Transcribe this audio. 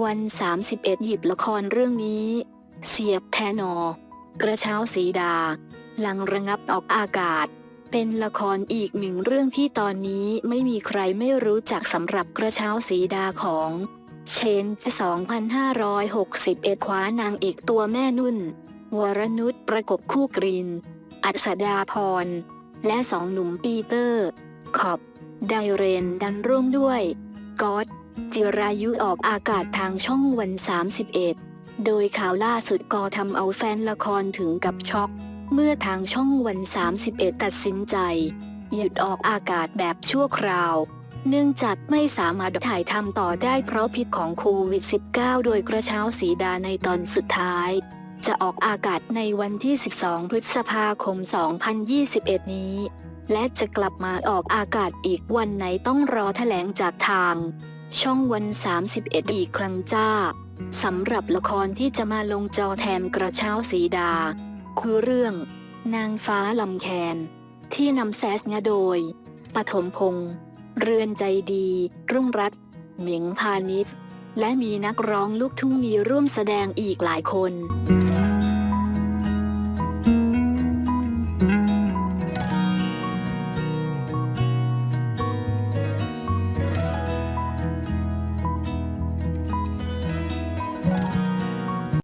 วัน 31 หยิบละครเรื่องนี้ เสียบแทนอ กระเช้าสีดา หลังระงับออกอากาศ เป็นละครอีกหนึ่งเรื่องที่ตอนนี้ไม่มีใครไม่รู้จักสำหรับกระเช้าสีดาของเชน2561 คว้านางเอกตัวแม่นุ่น วรนุชประกบคู่กรีน อัศดาพร และสองหนุ่มปีเตอร์ ขอบ ไดเรนดันร่วมด้วย ก๊อต จิรายุออกอากาศทางช่องวัน 31 โดยข่าวล่าสุดก็ทำเอาแฟนละครถึงกับช็อก เมื่อทางช่องวัน 31 ตัดสินใจ หยุดออกอากาศแบบชั่วคราว เนื่องจากไม่สามารถถ่ายทำต่อได้เพราะพิษของโควิด -19 โดยกระเช้าสีดาในตอนสุดท้าย จะออกอากาศในวันที่ 12 พฤษภาคม 2021 นี้และจะกลับมาออกอากาศอีกวันไหนต้องรอแถลงจากทาง ช่องวัน 31 อีกครั้งจ้า สำหรับละครที่จะมาลงจอแทนกระเช้าสีดา คือเรื่อง นางฟ้าลำแคน ที่นำแซสงะโดยปฐมพงษ์เรือนใจดี รุ่งรัตเหมียงพาณิชย์และมีนักร้องลูกทุ่งมีร่วมแสดงอีกหลายคน